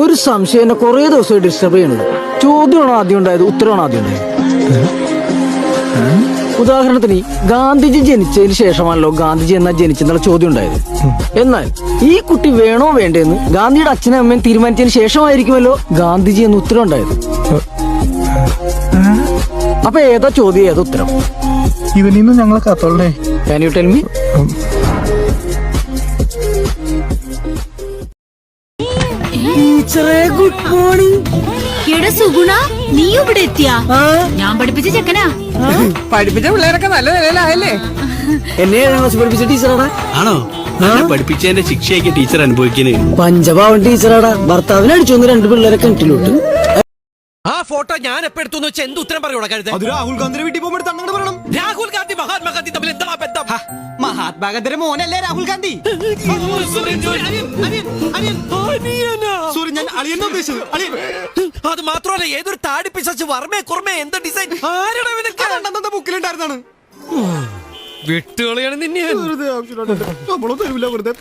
ഒരു സംശയം എന്നെ കുറെ ദിവസമായി ഡിസ്റ്റർബ് ചെയ്യണത് ചോദ്യമാണോ ആദ്യം ഉണ്ടായത്? ഉത്തരമാണ് ആദ്യം ഉണ്ടായത്? ഉദാഹരണത്തിന് ഗാന്ധിജി ജനിച്ചതിന് ശേഷമാണല്ലോ ഗാന്ധിജി എന്നാ ജനിച്ചെന്നുള്ള ചോദ്യം ഉണ്ടായത്. എന്നാൽ ഈ കുട്ടി വേണോ വേണ്ടെന്ന് ഗാന്ധിയുടെ അച്ഛനും അമ്മയും തീരുമാനിച്ചതിന് ശേഷമായിരിക്കുമല്ലോ ഗാന്ധിജി എന്ന് ഉത്തരം ഉണ്ടായത്. അപ്പൊ ഏതാ ചോദ്യം? ഏതാ ഉത്തരം? ഇവനിന്ന് നിന്ന് ഞങ്ങളെ കത്തോളേ ടീച്ചറെ ഗുഡ് മോർണിംഗ് എടാ സുഗുണ നീ ഇവിടെ എത്തിയാ ഞാൻ പഠിപ്പിച്ച ചെക്കനാ പഠിപ്പിച്ച പിള്ളേരൊക്കെ നല്ല നിലയിലായല്ലേ എന്നെ ക്ലാസ് പഠിപ്പിച്ച ടീച്ചറാടാ ആണോ എന്നെ പഠിപ്പിച്ചതിന്റെ ശിക്ഷയൊക്കെ ടീച്ചർ അനുഭവിക്കുന്നത് പഞ്ചഭാവൻ ടീച്ചറാടാ ഭർത്താവിനെ അടിച്ചു വന്ന് രണ്ട് പിള്ളേരെ കിണറ്റിലോട്ട് ആ ഫോട്ടോ ഞാൻ എപ്പോ എടുത്തു വെച്ചാൽ എന്ത് ഉത്തരം പറയൂടാ കരുത് അത് രാഹുൽ ഗാന്ധിയുടെ വീട്ടിൽ പോകുമ്പോൾ അങ്ങനെ പറയണം രാഹുൽ ഗാന്ധി മഹാത്മാഗാന്ധി തമ്മിൽ എന്താ ബന്ധം മഹാത്മാഗാന്ധിയുടെ മോനല്ലേ രാഹുൽ ഗാന്ധി അളിയെന്നാ ഉദ്ദേശിച്ചത്? അളിയൻ അത് മാത്രമല്ല ഏതൊരു താടി പിശാച്ച് വർമ്മേ കുർമ്മേ എന്ത് ഡിസൈൻ ആരുടെ രണ്ടാമത്തെ ബുക്കിലുണ്ടായിരുന്നാണ് വിട്ടുകളിയാണ് നിന്നെ. വെറുതെ നമ്മളൊന്നും വെറുതെ.